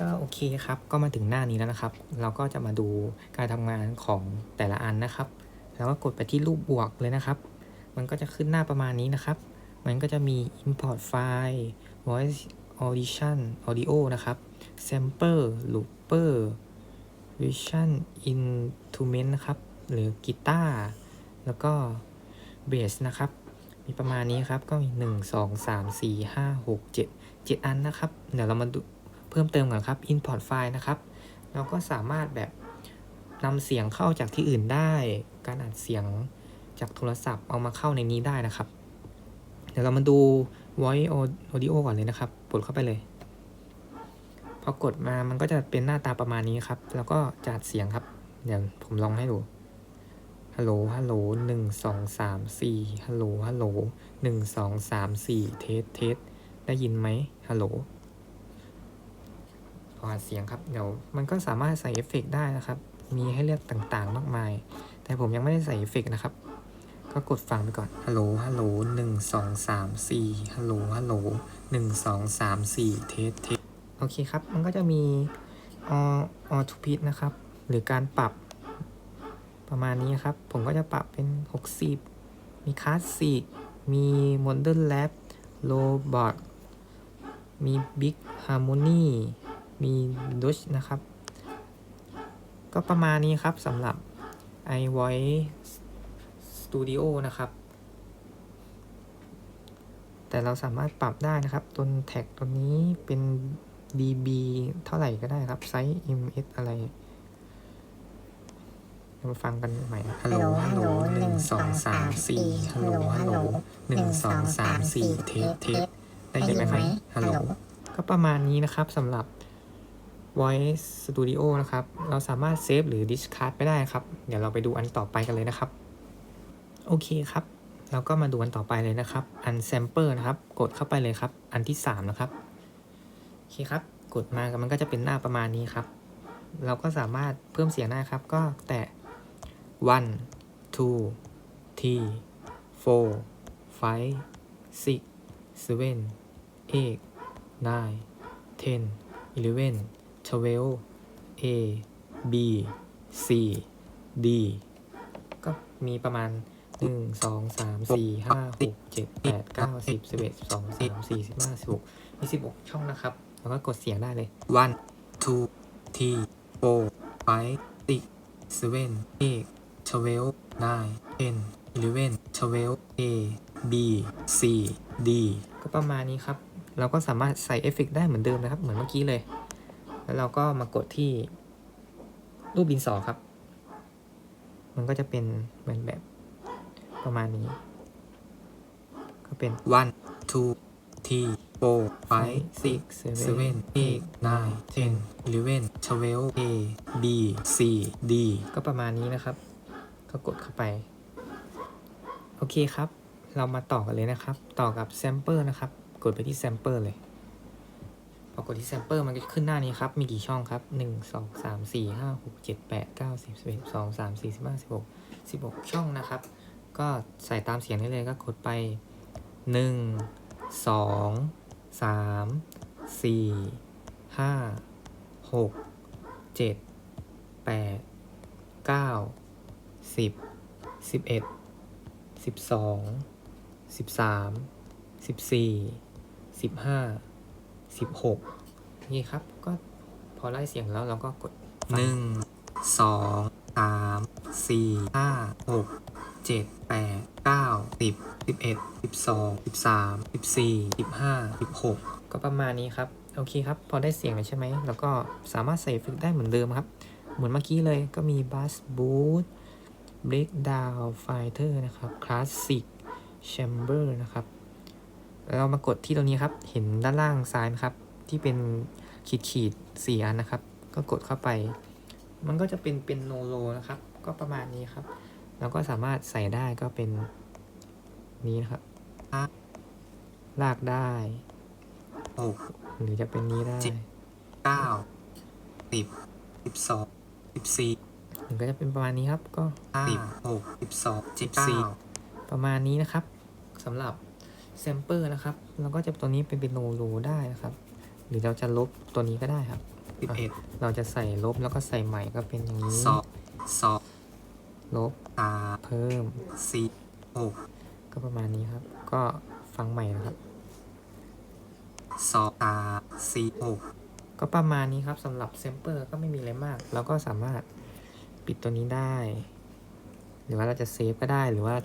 ก็โอเคครับ ก็มาถึงหน้านี้แล้วนะครับ เราก็จะมาดูการทำงานของแต่ละอันนะครับ แล้วก็กดไปที่รูปบวกเลยนะครับ มันก็จะขึ้นหน้าประมาณนี้นะครับ มันก็จะมี import file voice audition audio นะครับ sample looper vision instrument นะครับ หรือกีตาร์ แล้วก็เบสนะครับ มีประมาณนี้ครับ ก็มี 1 2 3 4 5 6 7 7 อันนะครับ เดี๋ยวเรามาดู เพิ่มเติมก่อนครับ import file นะครับ เราก็สามารถแบบนำเสียงเข้าจากที่อื่นได้ การอัดเสียงจากโทรศัพท์เอามาเข้าในนี้ได้นะครับ เดี๋ยวเรามาดู voice audio ก่อนเลยนะครับกดเข้าไปเลย พอกดมามันก็จะเป็นหน้าตาประมาณนี้ครับ แล้วก็จัดเสียงครับ เดี๋ยวผมลองให้ดูฮัลโหล ฮัลโหลหนึ่งสองสามสี่ฮัลโหล ฮัลโหลหนึ่งสองสามสี่เทส เทส ได้ยินไหมฮัลโหล พออัดเสียงครับ เดี๋ยวมันก็สามารถใส่เอฟเฟกต์ได้นะครับ มีให้เลือกต่างๆ มากมาย แต่ผมยังไม่ได้ใส่เอฟเฟกต์นะครับ ก็กดฟังไปก่อน ฮัลโหล ฮัลโหลหนึ่งสองสามสี่ฮัลโหล ฮัลโหลหนึ่งสองสามสี่เทสเทสโอเคครับ มันก็จะมีออทูพิทนะครับ หรือการปรับประมาณนี้ครับ ผมก็จะปรับเป็น 60 มีคลาสสิก มีโมเดิร์นแ p โ o บอทมีบิ๊กฮาร์โมนี มีดุชนะครับ ก็ประมาณนี้ครับสำหรับ iVoice Studio นะครับ แต่เราสามารถปรับได้นะครับ ตัวแท็กตัวนี้เป็น dB เท่าไหร่ก็ได้ครับ ไซส์ ms อะไรเรามาฟังกันใหม่นะฮัลโหล ฮัลโหลหนึ่งสองสามสี่ฮัลโหล ฮัลโหลหนึ่งสองสามสี่เทสเทสได้ยินไหมครับฮัลโหล ก็ประมาณนี้นะครับสำหรับ Voice Studio นะครับ เราสามารถเซฟหรือ discard ไปได้ครับ เดี๋ยวเราไปดูอันต่อไปกันเลยนะครับ โอเคครับ เราก็มาดูอันต่อไปเลยนะครับ อัน sample นะครับ กดเข้าไปเลยครับ อันที่ 3 นะครับ โอเคครับ กดมามันก็จะเป็นหน้าประมาณนี้ครับ เราก็สามารถเพิ่มเสียงได้ครับ ก็แตะ one two three four five six seven eight nine ten eleven twelve A B C D ก็มีประมาณหนึ่งสองสามสี่ห้าหกเจ็ดแปดเก้าสิบสิบเอ็ดสิบสองสิบสามสี่สิบห้าสิบหกมีสิบหกช่องนะครับ แล้วก็กดเสียงได้เลย one two three four five six seven eight twelve nine ten eleven twelve A B C D ก็ประมาณนี้ครับ เราก็สามารถใส่เอฟเฟกต์ได้เหมือนเดิมนะครับ เหมือนเมื่อกี้เลย แล้วเราก็มากดที่รูปดินสอครับ มันก็จะเป็นเหมือนแบบประมาณนี้ ก็เป็น one two three four five six seven eight nine ten eleven twelve A B C D ก็ประมาณนี้นะครับ ก็กดเข้าไป โอเคครับ เรามาต่อกันเลยนะครับ ต่อกับ sample นะครับ กดไปที่ sample เลย พอกดที่ sample มันก็จะขึ้นหน้านี้ครับ มีกี่ช่องครับ 1 2 3 4 5 6 7 8 9 10 11 12 3 4 15 16 16 ช่องนะครับ ก็ใส่ตามเสียงได้เลยก็กดไป 1 2 3 4 5 6 7 8 9 10 11 12 13 14 15 16นี่ครับ ก็พอไล่เสียงแล้วเราก็กดหนึ่งสองสามสี่ห้าหกเจ็ดแปดเก้าสิบสิบเอ็ดสิบสองสิบสามสิบสี่สิบห้าสิบหกก็ประมาณนี้ครับ โอเคครับ พอได้เสียงแล้วใช่ไหม แล้วก็สามารถใส่เอฟเฟกต์ได้เหมือนเดิมครับ เหมือนเมื่อกี้เลยก็มีบัสบูท breakdown fighter นะครับ classic chamber นะครับแล้ว เรามากดที่ตรงนี้ครับ เห็นด้านล่างซ้ายไหมครับ ที่เป็นขีดขีดๆสี่อันนะครับ ก็กดเข้าไป มันก็จะเป็นเป็นโนโลนะครับ ก็ประมาณนี้ครับ แล้วก็สามารถใส่ได้ก็เป็นนี้นะครับ ลากได้หกหรือจะเป็นนี้ได้เก้าสิบสิบสองสิบสี่มันก็จะเป็นประมาณนี้ครับ ก็สิบหกสิบสองสิบสี่ประมาณนี้นะครับสำหรับ แซมเปอร์นะครับ แล้วก็จะตัวนี้เป็นเป็นโนโลได้นะครับ หรือเราจะลบตัวนี้ก็ได้ครับสิบเอ็ดเราจะใส่ลบแล้วก็ใส่ใหม่ก็เป็นอย่างนี้สองสองลบสามเพิ่มสี่หกก็ประมาณนี้ครับ ก็ฟังใหม่นะครับสองสามสี่หกก็ประมาณนี้ครับสำหรับเซมเปอร์ก็ไม่มีอะไรมาก เราก็สามารถปิดตัวนี้ได้ หรือว่าเราจะเซฟก็ได้หรือว่า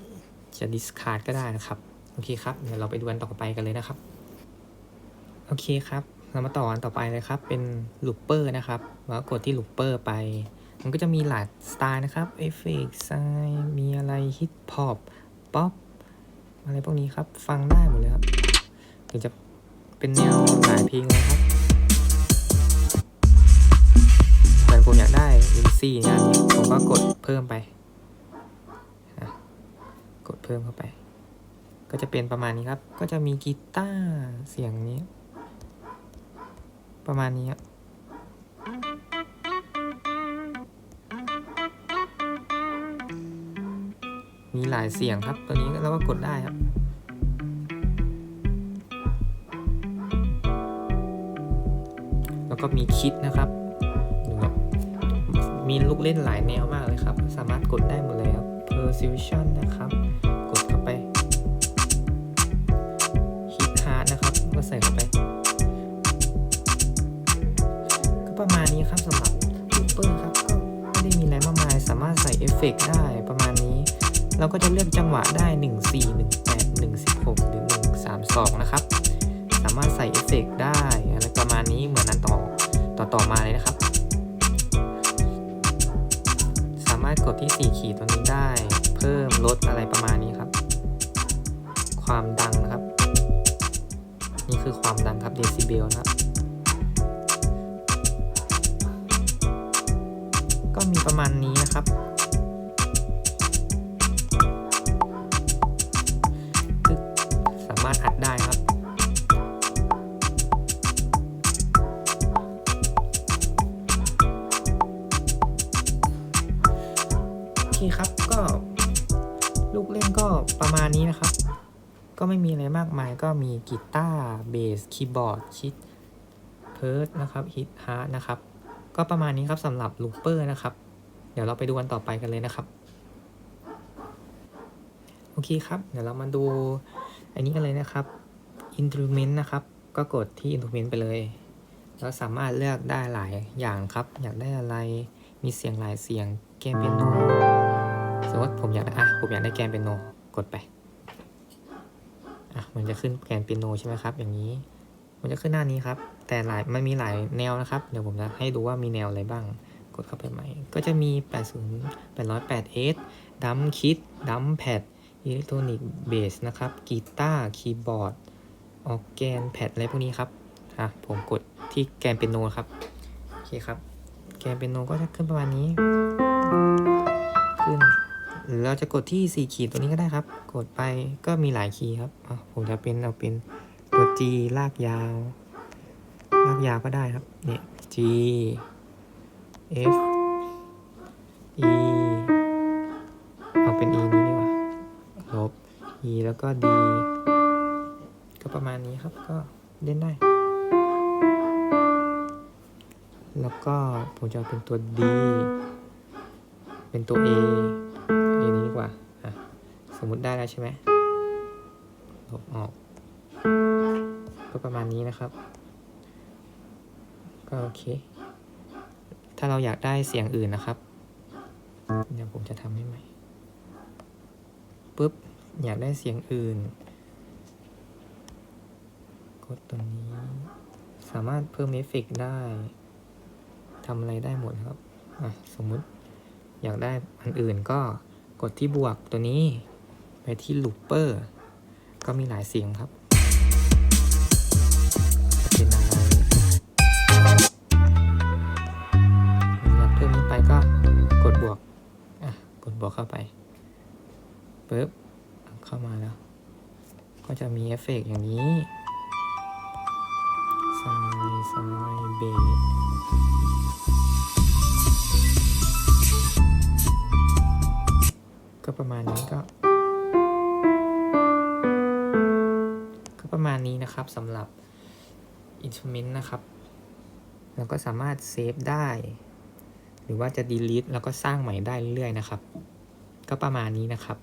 จะดิสคาร์ดก็ได้นะครับ โอเคครับ เดี๋ยวเราไปดูอันต่อไปกันเลยนะครับ โอเคครับ เรามาต่ออันต่อไปเลยครับ เป็นลูปเปอร์นะครับ แล้วกดที่ลูปเปอร์ไป มันก็จะมีหลายสไตล์นะครับ เอฟเฟกต์ไซมีอะไรฮิปฮอป ป๊อป อะไรพวกนี้ครับ ฟังได้หมดเลยครับเดี๋ยวจะเป็นแนวหลายเพลงเลยครับเหมือนผมอยากได้อินซี่นนี้ผมก็กดเพิ่มไป กดเพิ่มเข้าไป ก็จะเป็นประมาณนี้ครับ ก็จะมีกีตาร์เสียงนี้ ประมาณนี้ครับมีหลายเสียงครับ ตัวนี้เราก็กดได้ครับ แล้วก็มีคิดนะครับ มีลูกเล่นหลายแนวมากเลยครับ สามารถกดได้หมดเลยครับ percussion นะครับ ใส่เข้าไป ก็ประมาณนี้ครับสำหรับลูปเปอร์ครับก็ไม่ได้มีอะไรมากมาย สามารถใส่เอฟเฟกต์ได้ประมาณนี้ เราก็จะเลือกจังหวะได้ 1 4 1 8 1 16 หรือ 1 3 2 นะครับ สามารถใส่เอฟเฟกต์ได้อะไรประมาณนี้เหมือนนั้นต่อต่อต่อมาเลยนะครับ สามารถกดที่ 4 ขีดตัวนี้ได้ เพิ่มลดอะไรประมาณนี้ครับ ความดังนะครับ นี่คือความดังครับเดซิเบลนะครับ ก็มีประมาณนี้นะครับ สามารถอัดได้ครับโอเคครับก็ลูกเล่นก็ประมาณนี้นะครับ ก็ไม่มีอะไรมากมายก็มีกีตาร์เบสคีย์บอร์ดชิดเพิร์ดนะครับฮิตฮาร์ดนะครับ ก็ประมาณนี้ครับสำหรับลูปเปอร์นะครับ เดี๋ยวเราไปดูกันต่อไปกันเลยนะครับ โอเคครับ เดี๋ยวเรามาดูอันนี้กันเลยนะครับ instrument นะครับ ก็กดที่ instrument ไปเลย แล้วสามารถเลือกได้หลายอย่างครับ อยากได้อะไรมีเสียงหลายเสียงแกนเปียโนสมมติผมอยากอะผมอยากได้แกนเปียโนกดไป อะมันจะขึ้นแกนเปียโนใช่ไหมครับ อย่างนี้ มันจะขึ้นหน้านี้ครับ แต่หลายมันมีหลายแนวนะครับ เดี๋ยวผมจะให้ดูว่ามีแนวอะไรบ้าง กดเข้าไปใหม่ ก็จะมี 80 808 S ดัมคิดดัมแพดอิเล็กทรอนิกส์เบสนะครับ กีตาร์ คีย์บอร์ด ออกแกนแพดอะไรพวกนี้ครับ อะ ผมกดที่แกนเปียโนครับ โอเคครับ แกนเปียโนก็จะขึ้นประมาณนี้ ขึ้น หรือเราจะกดที่ 4 ขีดตัวนี้ก็ได้ครับ กดไปก็มีหลายคีย์ครับผมจะเป็นเอาเป็นตัว G ลากยาว ลากยาวก็ได้ครับ เนี่ย G F E เอาเป็น E นี้ดีกว่าลบ E แล้วก็ D ก็ประมาณนี้ครับก็เล่นได้ แล้วก็ผมจะเอาเป็นตัว D เป็นตัว A A นี้ดีกว่า สมมุติได้แล้วใช่ไหมลบออก ก็ประมาณนี้นะครับ ก็โอเค ถ้าเราอยากได้เสียงอื่นนะครับ เดี๋ยวผมจะทำให้ใหม่ปุ๊บ อยากได้เสียงอื่น กดตรงนี้ สามารถเพิ่มเอฟเฟกต์ได้ทำอะไรได้หมดครับอะสมมุติอยากได้อันอื่นก็ กดที่บวกตัวนี้ ไปที่ลูปเปอร์ ก็มีหลายเสียงครับเป็นอะไรอยากเพิ่มนี้ไปก็กดบวก อะ กดบวกเข้าไปปึ๊บเข้ามาแล้ว ก็จะมีเอฟเฟกต์อย่างนี้ไซไซเบส ก็ประมาณนี้ก็ ก็ประมาณนี้นะครับสำหรับอินส t r u m e n t นะครับ เราก็สามารถเซฟได้ หรือว่าจะ delete แล้วก็สร้างใหม่ได้เรื่อยๆนะครับ ก็ประมาณนี้นะครับ